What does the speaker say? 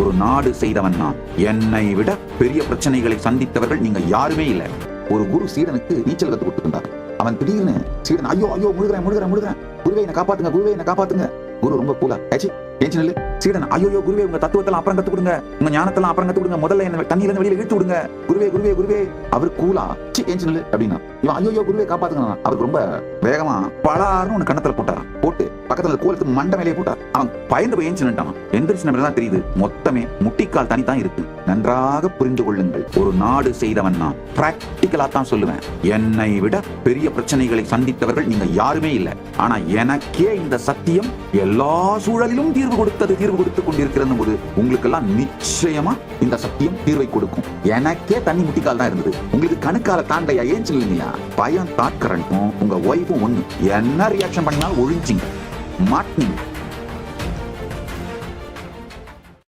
ஒரு நாடு செய்தவன் நான். என்னை விட பெரிய பிரச்சனைகளை சந்தித்தவர்கள் நீங்க யாருமே இல்லை. ஒரு குரு சீடனுக்கு நீச்சல் கத்து கொடுத்துருந்தார். அவன் திடீர்னு சீடன் ஐயோ ஐயோ முழுகிறேன் முழுகிறேன் முழுகிறேன். குருவே என்ன காப்பாத்துங்க குருவே என்ன காப்பாத்துங்க. குரு ரொம்ப கூலா ஏச்சி டென்ஷன் சீடன் ஐயோ குருவே உங்க தத்துவத்தெல்லாம் அப்புறம் கத்து கொடுங்க. உங்க ஞானத்தெல்லாம் அப்புறம் கத்து கொடுங்க. முதல்ல என்ன தண்ணியில இருந்து வெளியில இழுத்து விடுங்க. குருவே குருவே குருவே. அவர் கூலா சி டென்ஷன் அப்படின்னா இவன் ஐயோ குருவே காப்பாத்துங்க. அவருக்கு ரொம்ப வேகமா பலாருன்னு ஒண்ணு கண்ணத்துல போட்டாரான் பக்கத்துல கோலுக்கு மண்ட மேலே போட்டார் அவன் பயந்து போய் ஏஞ்சி நின்ட்டான் எந்திரிச்சு நம்ம தான் தெரியுது. மொத்தமே முட்டிக்கால் தனி தான் இருக்கு. நன்றாக புரிந்து கொள்ளுங்கள். ஒரு நாடு செய்தவன் நான். பிராக்டிக்கலா தான் சொல்லுவேன். என்னை விட பெரிய பிரச்சனைகளை சந்தித்தவர்கள் நீங்க யாருமே இல்லை. ஆனா எனக்கே இந்த சத்தியம் எல்லா சூழலிலும் தீர்வு கொடுத்தது தீர்வு கொடுத்து கொண்டிருக்கிறது போது உங்களுக்கெல்லாம் நிச்சயமா இந்த சத்தியம் தீர்வை கொடுக்கும். எனக்கே தண்ணி முட்டிக்கால் தான் இருந்தது. உங்களுக்கு கணுக்கால தாண்டையா ஏன் சொல்லுங்கயா பயம் தாட் கரண்ட்டும் உங்க ஒய்ஃபும் ஒண்ணு. என்ன ரியாக்ஷன் பண்ணாலும் ஒழிஞ்சிங்க. মার্টিন